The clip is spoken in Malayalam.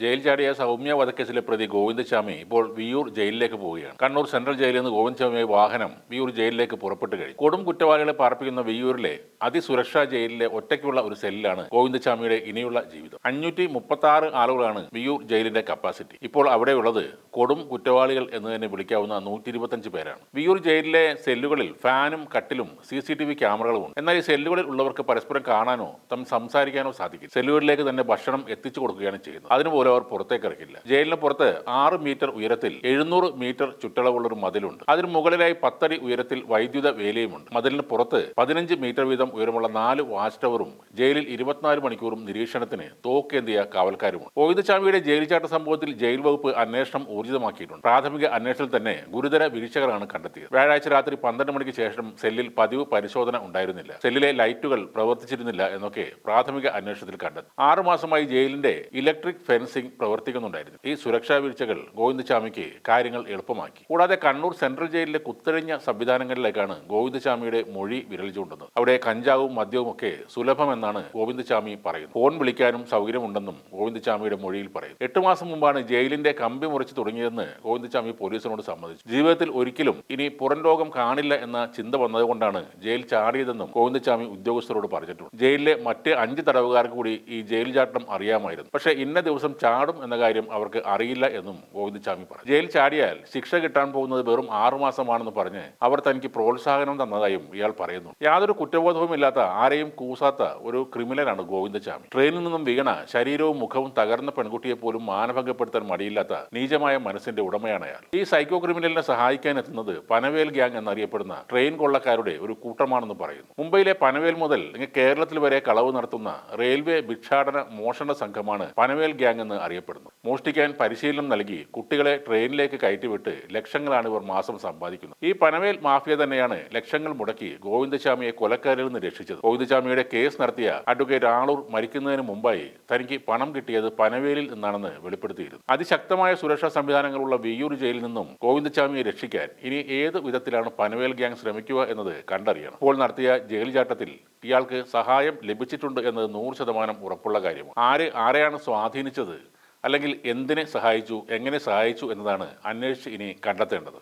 ജയിൽ ചാടിയ സൗമ്യ വധക്കേസിലെ പ്രതി ഗോവിന്ദസ്വാമി ഇപ്പോൾ വിയൂർ ജയിലിലേക്ക് പോവുകയാണ്. കണ്ണൂർ സെൻട്രൽ ജയിലിൽ നിന്ന് ഗോവിന്ദസ്വാമിയുടെ വാഹനം വിയൂർ ജയിലിലേക്ക് പുറപ്പെട്ടു കഴിഞ്ഞു. കൊടും കുറ്റവാളികളെ പാർപ്പിക്കുന്ന വിയൂരിലെ അതിസുരക്ഷാ ജയിലിലെ ഒറ്റയ്ക്കുള്ള ഒരു സെല്ലിലാണ് ഗോവിന്ദസ്വാമിയുടെ ഇനിയുള്ള ജീവിതം. അഞ്ഞൂറ്റി മുപ്പത്തി ആറ് ആളുകളാണ് വിയൂർ ജയിലിന്റെ കപ്പാസിറ്റി. ഇപ്പോൾ അവിടെയുള്ളത് കൊടും കുറ്റവാളികൾ എന്ന് തന്നെ വിളിക്കാവുന്ന നൂറ്റി ഇരുപത്തഞ്ച് പേരാണ്. വിയൂർ ജയിലിലെ സെല്ലുകളിൽ ഫാനും കട്ടിലും സി സി ടി വി ക്യാമറകളുമുണ്ട്. എന്നാൽ ഈ സെല്ലുകളിൽ ഉള്ളവർക്ക് പരസ്പരം കാണാനോ തമ്മിൽ സംസാരിക്കാനോ സാധിക്കും സെല്ലുകളിലേക്ക് തന്നെ ഭക്ഷണം എത്തിച്ചു കൊടുക്കുകയാണ് ചെയ്യുന്നത്. അതിനുപോലും അവർ പുറത്തേക്ക് ഇറക്കില്ല. ജയിലിന് പുറത്ത് ആറ് മീറ്റർ ഉയരത്തിൽ എഴുന്നൂറ് മീറ്റർ ചുറ്റളവുള്ള ഒരു മതിലുണ്ട്. അതിന് മുകളിലായി പത്തടി ഉയരത്തിൽ വൈദ്യുത വേലയുമുണ്ട്. മതിലിന് പുറത്ത് പതിനഞ്ച് മീറ്റർ വീതം ഉയരമുള്ള നാല് വാച്ച് ടവറും ജയിലിൽ ഇരുപത്തിനാല് മണിക്കൂറും നിരീക്ഷണത്തിന് തോക്കേന്തിയ കാവൽക്കാരുമുണ്ട്. ഗോവിന്ദസ്വാമിയുടെ ജയിൽ ചാട്ട സംഭവത്തിൽ ജയിൽ വകുപ്പ് അന്വേഷണം ഊർജിതമാക്കിയിട്ടുണ്ട്. പ്രാഥമിക അന്വേഷണത്തിൽ തന്നെ ഗുരുതര വീഴ്ചകളാണ് കണ്ടെത്തിയത്. വ്യാഴാഴ്ച രാത്രി പന്ത്രണ്ട് മണിക്ക് ശേഷം സെല്ലിൽ പതിവ് പരിശോധന ഉണ്ടായിരുന്നില്ല. സെല്ലിലെ ലൈറ്റുകൾ പ്രവർത്തിച്ചിരുന്നില്ല എന്നൊക്കെ പ്രാഥമിക അന്വേഷണത്തിൽ കണ്ടെത്തി. ആറുമാസമായി ജയിലിന്റെ ഇലക്ട്രിക് ഫെൻസിംഗ് പ്രവർത്തിക്കുന്നുണ്ടായിരുന്നു. ഈ സുരക്ഷാ വീഴ്ചകൾ ഗോവിന്ദസ്വാമിക്ക് കാര്യങ്ങൾ എളുപ്പമാക്കി. കൂടാതെ കണ്ണൂർ സെൻട്രൽ ജയിലിലെ കുത്തഴിഞ്ഞ സംവിധാനങ്ങളിലേക്കാണ് ഗോവിന്ദസ്വാമിയുടെ മൊഴി വിരൽ അവിടെ കഞ്ചാവും മദ്യവും ഒക്കെ സുലഭമെന്നാണ് ഗോവിന്ദസ്വാമി പറയുന്നത്. ഫോൺ വിളിക്കാനും സൗകര്യമുണ്ടെന്നും ഗോവിന്ദസ്വാമിയുടെ മൊഴിയിൽ പറയുന്നു. എട്ട് മാസം മുമ്പാണ് ജയിലിന്റെ കമ്പി മുറിച്ച് തുടങ്ങിയതെന്ന് ഗോവിന്ദസ്വാമി പോലീസിനോട് സമ്മതിച്ചു. ജീവിതത്തിൽ ഒരിക്കലും ഇനി പുറം ലോകം കാണില്ല എന്ന ചിന്ത വന്നതുകൊണ്ടാണ് ജയിൽ ചാടിയതെന്നും ഗോവിന്ദസ്വാമി ഉദ്യോഗസ്ഥരോട് പറഞ്ഞിട്ടുണ്ട്. ജയിലിലെ മറ്റ് അഞ്ച് തടവുകാർക്ക് കൂടി ഈ ജയിൽ ചാട്ടം അറിയാമായിരുന്നു. പക്ഷേ ഇന്ന ദിവസം ചാടും എന്ന കാര്യം അവർക്ക് അറിയില്ല എന്നും ഗോവിന്ദസ്വാമി പറഞ്ഞു. ജയിൽ ചാടിയാൽ ശിക്ഷ കിട്ടാൻ പോകുന്നത് വെറും ആറുമാസമാണെന്ന് പറഞ്ഞ് അവർ തനിക്ക് പ്രോത്സാഹനം തന്നതായും ഇയാൾ പറയുന്നു. യാതൊരു കുറ്റബോധവുമില്ലാത്ത ആരെയും കൂസാത്ത ഒരു ക്രിമിനലാണ് ഗോവിന്ദസ്വാമി. ട്രെയിനിൽ നിന്നും വീണ ശരീരവും മുഖവും തകർന്ന പെൺകുട്ടിയെ പോലും മാനഭംഗപ്പെടുത്താൻ മടിയില്ലാത്ത നീചമായ മനസ്സിന്റെ ഉടമയാണ് അയാൾ. ഈ സൈക്കോ ക്രിമിനലിനെ സഹായിക്കാൻ എത്തുന്നത് പനവേൽ ഗ്യാങ് എന്നറിയപ്പെടുന്ന ട്രെയിൻ കൊള്ളക്കാരുടെ ഒരു കൂട്ടമാണെന്ന് പറയുന്നു. മുംബൈയിലെ പനവേൽ മുതൽ കേരളത്തിൽ വരെ കളവ് നടത്തുന്ന റെയിൽവേ ഭിക്ഷാടന മോഷണ സംഘമാണ് പനവേൽ ഗ്യാങ് അറിയപ്പെടുന്നു. മോഷ്ടിക്കാൻ പരിശീലനം നൽകി കുട്ടികളെ ട്രെയിനിലേക്ക് കയറ്റിവിട്ട് ലക്ഷങ്ങളാണ് ഇവർ മാസം സമ്പാദിക്കുന്നത് ഈ പനവേൽ മാഫിയ തന്നെയാണ് ലക്ഷങ്ങൾ മുടക്കി ഗോവിന്ദസ്വാമിയെ കൊലക്കാരിൽ നിന്ന് രക്ഷിച്ചത്. ഗോവിന്ദസ്വാമിയുടെ കേസ് നടത്തിയ അഡ്വക്കേറ്റ് ആളൂർ മരിക്കുന്നതിന് മുമ്പായി തനിക്ക് പണം കിട്ടിയത് പനവേലിൽ നിന്നാണെന്ന് വെളിപ്പെടുത്തിയിരുന്നു. അതിശക്തമായ സുരക്ഷാ സംവിധാനങ്ങളുള്ള വിയൂർ ജയിലിൽ നിന്നും ഗോവിന്ദസ്വാമിയെ രക്ഷിക്കാൻ ഇനി ഏത് വിധത്തിലാണ് പനവേൽ ഗ്യാങ് ശ്രമിക്കുക എന്നത് കണ്ടറിയണം. ഇപ്പോൾ നടത്തിയ ജയിൽ ചാട്ടത്തിൽ ഇയാൾക്ക് സഹായം ലഭിച്ചിട്ടുണ്ട് എന്നത് നൂറ് ശതമാനം ഉറപ്പുള്ള കാര്യമാണ്. ആര് ആരെയാണ് സ്വാധീനിച്ചത് അല്ലെങ്കിൽ എന്തിനെ സഹായിച്ചു എങ്ങനെ സഹായിച്ചു എന്നതാണ് അന്വേഷിച്ച് ഇനി കണ്ടെത്തേണ്ടത്.